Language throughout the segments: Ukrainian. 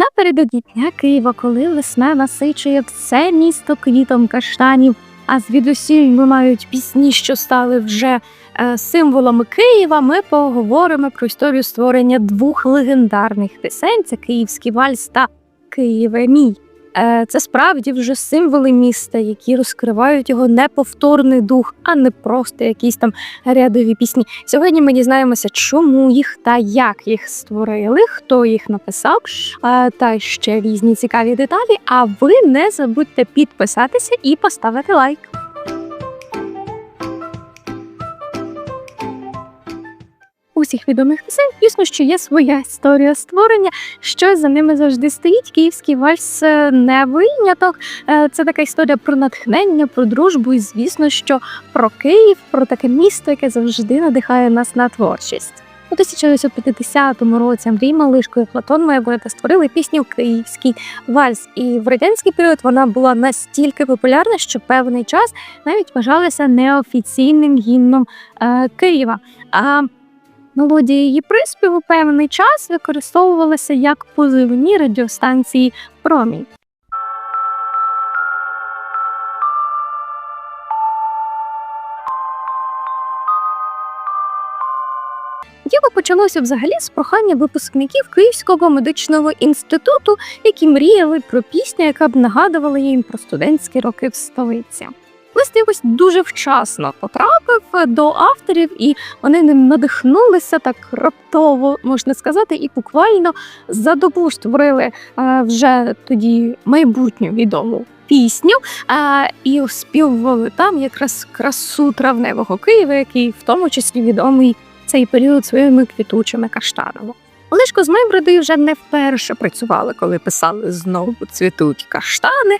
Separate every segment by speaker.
Speaker 1: Напередодні дня Києва, коли весна насичує все місто квітом каштанів, а звідусіль лунають пісні, що стали вже е, символами Києва. Ми поговоримо про історію створення двох легендарних пісень: це Київський вальс та Києве мій. Е, Це справді вже символи міста, які розкривають його неповторний дух, а не просто якісь там рядові пісні. Сьогодні ми дізнаємося, чому їх та як їх створили, хто їх написав, та ще різні цікаві деталі. А ви не забудьте підписатися і поставити лайк. У всіх відомих пісень, звісно, що є своя історія створення, що за ними завжди стоїть. Київський вальс е, не виняток. Е, Це така історія про натхнення, про дружбу, і звісно, що про Київ, про таке місто, яке завжди надихає нас на творчість. У 1950 році Андрій Малишко і Платон Мебоєта створили пісню Київський вальс. І в радянський період вона була настільки популярна, що певний час навіть вважалася неофіційним гімном е, Києва. А мелодія її приспіву певний час використовувалася як позивні радіостанції Промінь. Діло почалося взагалі з прохання випускників Київського медичного інституту, які мріяли про пісню, яка б нагадувала їм про студентські роки в столиці. Лист якось дуже вчасно потрапив до авторів, і вони ним надихнулися так раптово, можна сказати, і буквально за добу створили е, вже тоді майбутню відому пісню е, і оспівували там якраз красу травневого Києва, який в тому числі відомий цей період своїми квітучими каштанами. Олешко з Мемброди вже не вперше працювали, коли писали знову цвітуть каштани.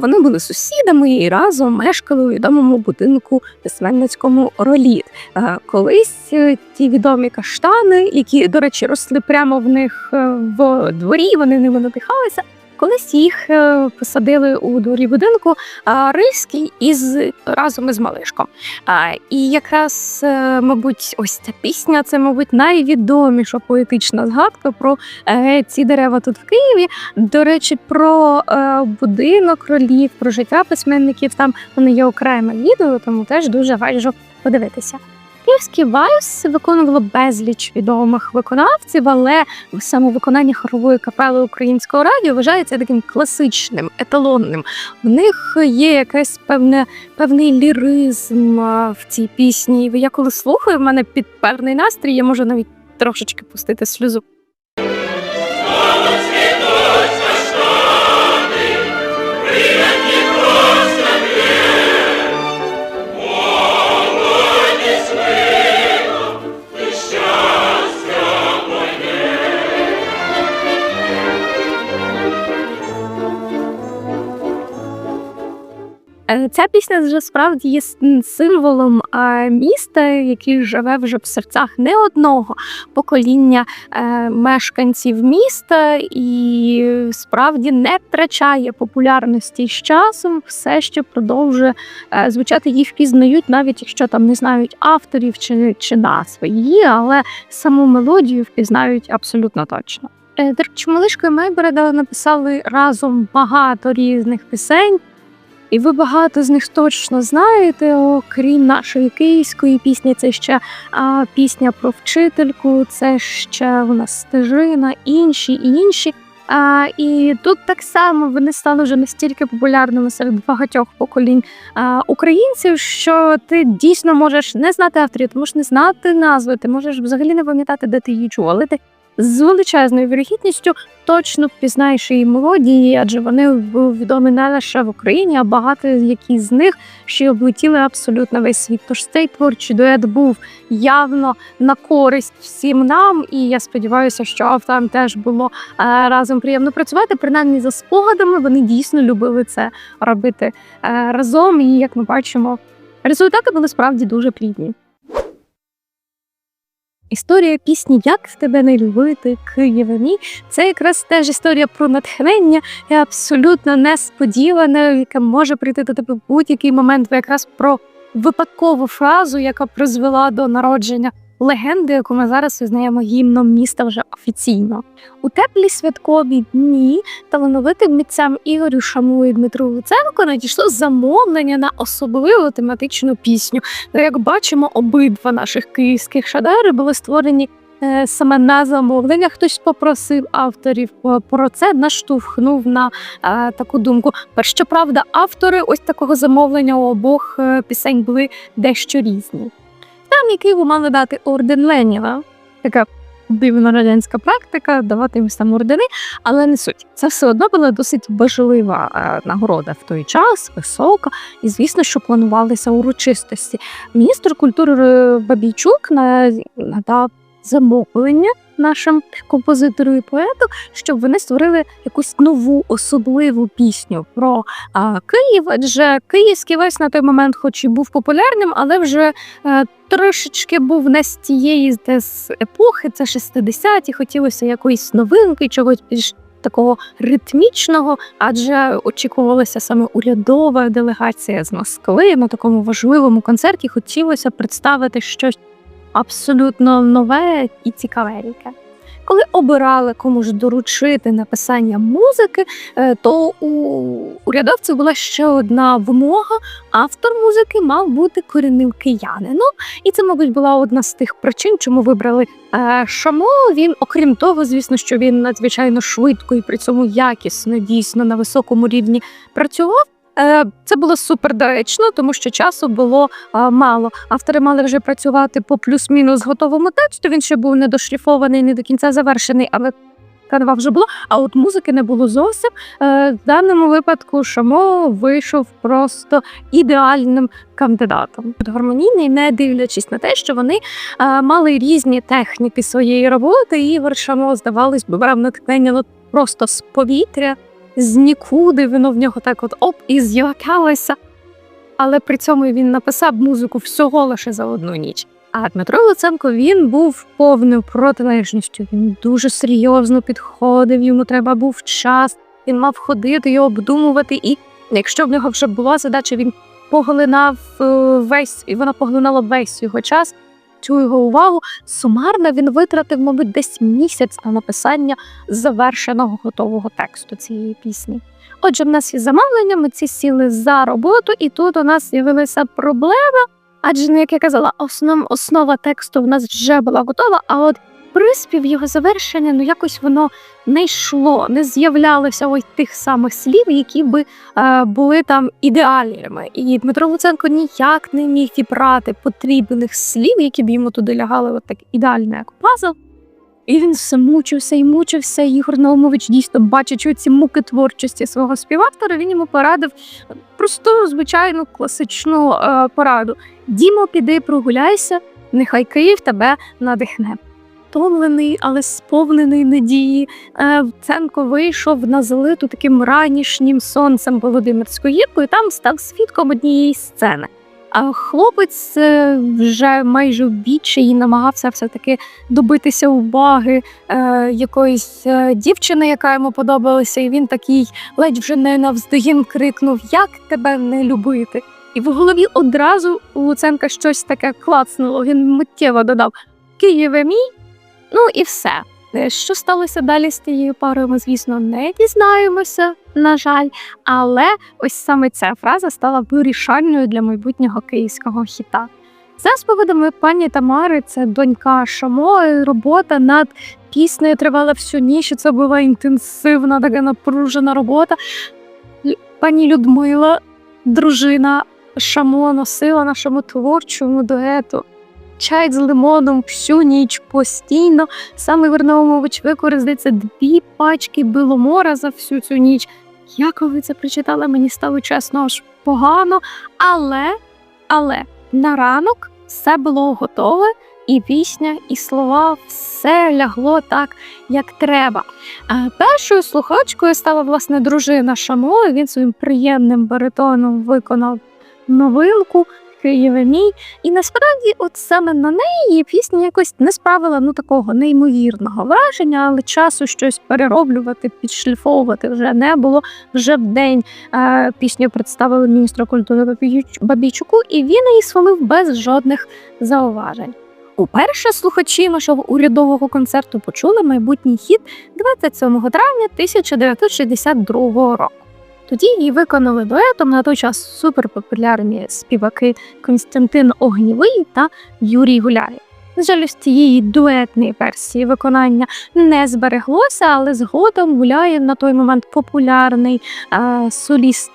Speaker 1: Вони були сусідами і разом мешкали у відомому будинку письменницькому роліт. Колись е, ті відомі каштани, які, до речі, росли прямо в них е, в дворі, вони ними надихалися. Колись їх е, посадили у дворі будинку Рильський із разом із Малишком. І якраз, е, мабуть, ось ця пісня це, мабуть, найвідоміша поетична згадка про е, ці дерева тут в Києві. До речі, про будинок ролів, про життя письменників. Там вони є окреме відео, тому теж дуже раджу подивитися. Київський вальс виконувало безліч відомих виконавців, але саме виконання хорової капели українського радіо вважається таким класичним, еталонним. В них є якесь певне певний ліризм в цій пісні. Я коли слухаю, в мене під певний настрій, я можу навіть трошечки пустити сльозу. Ця пісня вже справді є символом е, міста, який живе вже в серцях не одного покоління е, мешканців міста, і справді не втрачає популярності з часом. Все ще продовжує е, звучати. Її впізнають, навіть якщо там не знають авторів чи, чи назви її, але саму мелодію впізнають абсолютно точно. Е, До речі, Малишко і Майбереда написали разом багато різних пісень. І ви багато з них точно знаєте, окрім нашої київської пісні, це ще а, пісня про вчительку, це ще у нас стежина, інші і інші. А, і тут так само вони стали вже настільки популярними серед багатьох поколінь а, українців, що ти дійсно можеш не знати авторів, ти можеш не знати назви, ти можеш взагалі не пам'ятати, де ти її чув, але ти з величезною вірогідністю точно впізнаєш її мелодії, адже вони були відомі не лише в Україні, а багато які з них ще облетіли абсолютно весь світ. Тож цей творчий дует був явно на користь всім нам, і я сподіваюся, що авторам теж було е, разом приємно працювати. Принаймні за спогадами вони дійсно любили це робити е, разом. І як ми бачимо, результати були справді дуже плідні. Історія пісні Як тебе не любити, Києве мій це якраз теж історія про натхнення і абсолютно несподіване, яке може прийти до тебе в будь-який момент, якраз про випадкову фразу, яка призвела до народження легенди, яку ми зараз визнаємо гімном міста вже офіційно. У теплі святкові дні талановитим митцям Ігорю Шаму і Дмитру Луценко надійшло замовлення на особливу тематичну пісню. Як бачимо, обидва наших київських шедеври були створені е, саме на замовлення. Хтось попросив авторів е, про це, наштовхнув на е, таку думку. Щоправда, автори ось такого замовлення у обох е, пісень були дещо різні. Там, який мали дати орден Леніна, така дивна радянська практика, давати їм саме ордени, але не суть. Це все одно була досить важлива е, нагорода в той час, висока, і звісно, що планувалися урочистості. Міністр культури Бабійчук на- надав замовлення нашим композитору і поету, щоб вони створили якусь нову особливу пісню про а, Київ. Адже київський весь на той момент, хоч і був популярним, але вже е, трошечки був не з тієї десь епохи, це 60-ті, хотілося якоїсь новинки, чогось більш. Такого ритмічного, адже очікувалася саме урядова делегація з Москви на такому важливому концерті. Хотілося представити щось абсолютно нове і цікавеньке. Коли обирали кому ж доручити написання музики, е, то у урядовців була ще одна вимога. Автор музики мав бути корінним киянином, і це, мабуть, була одна з тих причин, чому вибрали е, Шамо. Він, окрім того, звісно, що він надзвичайно швидко і при цьому якісно, дійсно на високому рівні працював. Е, Це було супер доречно, тому що часу було мало. Автори мали вже працювати по плюс-мінус готовому тексту. Він ще був не дошліфований, не до кінця завершений, але канва вже було. А от музики не було зовсім. Е, В даному випадку Шамо вийшов просто ідеальним кандидатом. Гармонійний, не дивлячись на те, що вони е, мали різні техніки своєї роботи. І Шамо, здавалось брав натхнення ну, просто з повітря з нікуди воно в нього так от оп і з'являлося. Але при цьому він написав музику всього лише за одну ніч. А Дмитро Луценко він був повною протилежністю. Він дуже серйозно підходив, йому треба був час. Він мав ходити і обдумувати. І якщо в нього вже була задача, він поглинав е, весь, і вона поглинала весь його час, цю його увагу. Сумарно він витратив, мабуть, десь місяць на написання завершеного готового тексту цієї пісні. Отже, в нас є замовлення, ми ці сіли за роботу, і тут у нас з'явилася проблема. Адже, ну, як я казала, основ, основа тексту в нас вже була готова, а от приспів його завершення, ну якось воно не йшло, не з'являлося ось тих самих слів, які би е, були там ідеальними. І Дмитро Луценко ніяк не міг зібрати потрібних слів, які б йому туди лягали, от так ідеально, як пазл. І він все мучився і мучився. І Ігор Наумович дійсно бачачи ці муки творчості свого співавтора, він йому порадив просту, звичайну класичну е, пораду: Дімо, піди прогуляйся, нехай Київ тебе надихне. Втомлений, але сповнений надії. е, Ценко вийшов на залиту таким ранішнім сонцем Володимирську гірку і там став свідком однієї сцени. А хлопець е, вже майже в відчаї намагався все-таки добитися уваги е, якоїсь е, дівчини, яка йому подобалася, і він такий ледь вже не навздогін крикнув: Як тебе не любити? І в голові одразу у Луценка щось таке клацнуло. Він миттєво додав Києве мій. Ну і все. Е, Що сталося далі з тією парою, ми, звісно, не дізнаємося, на жаль. Але ось саме ця фраза стала вирішальною для майбутнього київського хіта. За спогадами пані Тамари, це донька Шамо, робота над піснею тривала всю ніч. Це була інтенсивна, така напружена робота. Пані Людмила, дружина Шамо, носила нашому творчому дуету. Чай з лимоном всю ніч постійно. Саме Вернаумович використається дві пачки биломора за всю цю ніч. Я коли це прочитала, мені стало чесно аж погано. Але, але на ранок все було готове, і пісня, і слова, все лягло так, як треба. Першою слухачкою стала власне дружина Шамо. Він своїм приємним баритоном виконав новинку. Києве мій. І насправді, от саме на неї пісня якось не справила ну такого неймовірного враження, але часу щось перероблювати, підшліфовувати вже не було. Вже в день е, пісню представили міністра культури Бабійчуку, і він її схвалив без жодних зауважень. Уперше слухачі нашого урядового концерту почули майбутній хіт 27 травня 1962 року. Тоді її виконали дуетом на той час суперпопулярні співаки Константин Огнєвий та Юрій Гуляєв. На жаль, з цієї дуетної версії виконання не збереглося, але згодом Гуляєв на той момент популярний е, соліст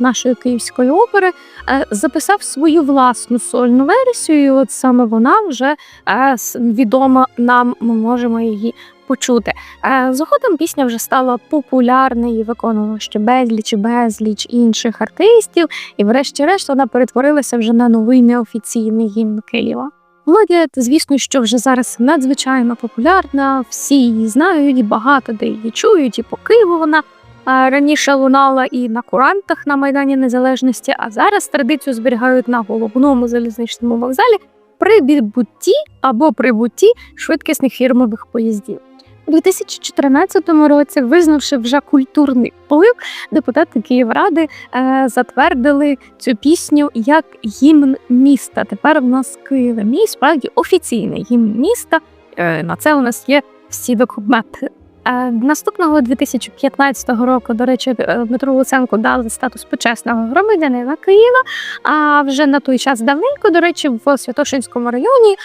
Speaker 1: нашої київської опери е, записав свою власну сольну версію. І от саме вона вже е, відома нам, ми можемо її почути. Е, Згодом пісня вже стала популярною виконувала ще безліч безліч інших артистів, і врешті-решт вона перетворилася вже на новий неофіційний гімн Києва. Мелодія, звісно, що вже зараз надзвичайно популярна, всі її знають, багато де її чують, і по Києву вона е, раніше лунала і на курантах на Майдані Незалежності, а зараз традицію зберігають на головному залізничному вокзалі при відбутті або прибутті швидкісних фірмових поїздів. У 2014 році, визнавши вже культурний вплив, депутати Київради е, затвердили цю пісню як гімн міста. Тепер в нас Києва мій справді офіційний гімн міста. Е, на це у нас є всі документи. Е, наступного 2015 року, до речі, Дмитро Дмитру Луценку дали статус почесного громадянина Києва. А вже на той час давненько, до речі, в Святошинському районі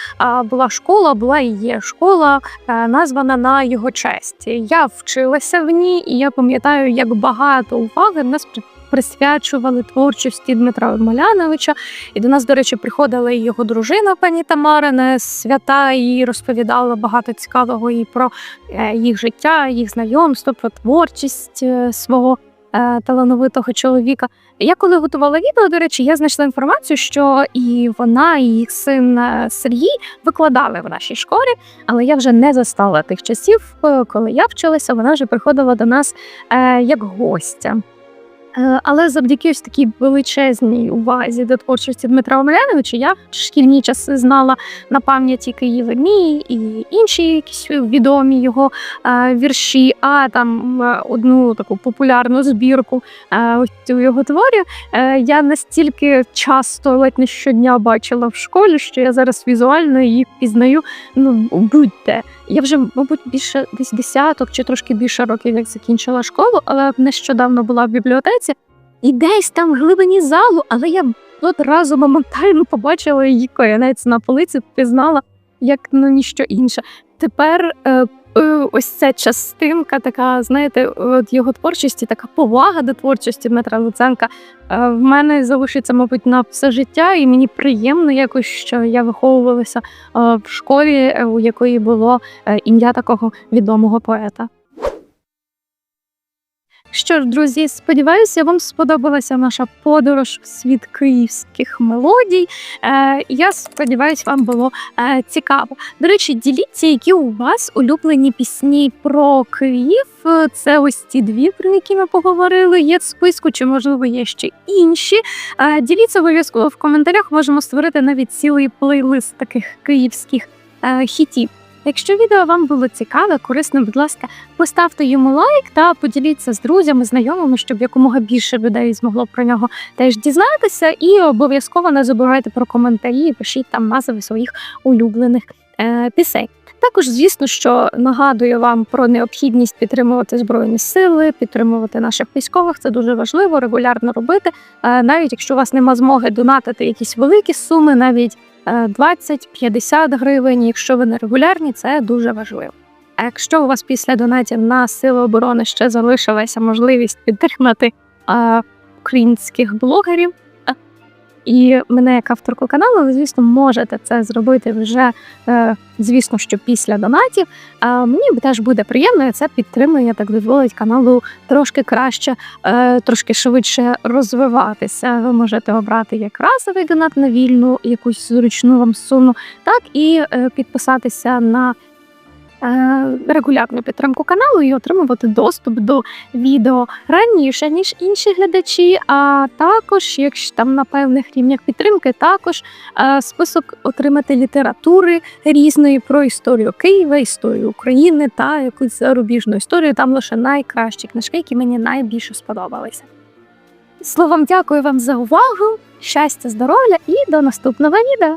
Speaker 1: була школа, була і є школа, е, названа на його честь. Я вчилася в ній, і я пам'ятаю, як багато уваги нас присвячували творчості Дмитра Маляновича. І до нас, до речі, приходила і його дружина пані Тамара на свята і розповідала багато цікавого і про е, їх життя, їх знайомство, про творчість е, свого е, талановитого чоловіка. Я коли готувала відео, до речі, я знайшла інформацію, що і вона, і їх син Сергій викладали в нашій школі, але я вже не застала тих часів, коли я вчилася, вона вже приходила до нас як гостя. Е, Але завдяки ось такій величезній увазі до творчості Дмитра Омеляновича я в шкільні часи знала на пам'яті Києва мій і інші якісь відомі його е, вірші, а там одну таку популярну збірку е, цю його творів. Я настільки часто, ледь не щодня бачила в школі, що я зараз візуально її пізнаю. Ну будь-де. Я вже, мабуть, більше десь десяток чи трошки більше років, як закінчила школу, але нещодавно була в бібліотеці і десь там в глибині залу, але я одразу моментально побачила її коянець на полиці, пізнала як ну ніщо інше. Тепер е, е, ось ця частинка, така, знаєте, от його творчості, така повага до творчості Дмитра Луценка е, в мене залишиться, мабуть, на все життя, і мені приємно якось, що я виховувалася е, в школі, у якої було е, ім'я такого відомого поета. Що ж, друзі, сподіваюся, вам сподобалася наша подорож в світ київських мелодій. Е, я сподіваюся, вам було е, цікаво. До речі, діліться, які у вас улюблені пісні про Київ. Е, Це ось ці дві, про які ми поговорили. Є в списку, чи можливо є ще інші. Е, Діліться обов'язково в коментарях. Можемо створити навіть цілий плейлист таких київських е, хітів. Якщо відео вам було цікаве, корисно, будь ласка, поставте йому лайк та поділіться з друзями, знайомими, щоб якомога більше людей змогло про нього теж дізнатися. І обов'язково не забувайте про коментарі, пишіть там назви своїх улюблених е, пісень. Також, звісно, що нагадую вам про необхідність підтримувати збройні сили, підтримувати наших військових. Це дуже важливо регулярно робити. Е, навіть якщо у вас нема змоги донатити якісь великі суми, навіть 20-50 гривень. Якщо ви не регулярні, це дуже важливо. А якщо у вас після донатів на сили оборони ще залишилася можливість підтримати е, українських блогерів е, і мене як авторку каналу, ви, звісно, можете це зробити вже, е, звісно, що після донатів. А мені теж буде приємно, і це підтримує, так дозволить каналу трошки краще, е, трошки швидше розвиватися. Ви можете обрати як разовий донат на вільну, якусь зручну вам суму, так і е, підписатися на регулярну підтримку каналу і отримувати доступ до відео раніше, ніж інші глядачі. А також, якщо там на певних рівнях підтримки, також е, список отримати літератури різної про історію Києва, історію України та якусь зарубіжну історію. Там лише найкращі книжки, які мені найбільше сподобалися. Словом, дякую вам за увагу, щастя, здоров'я і до наступного відео!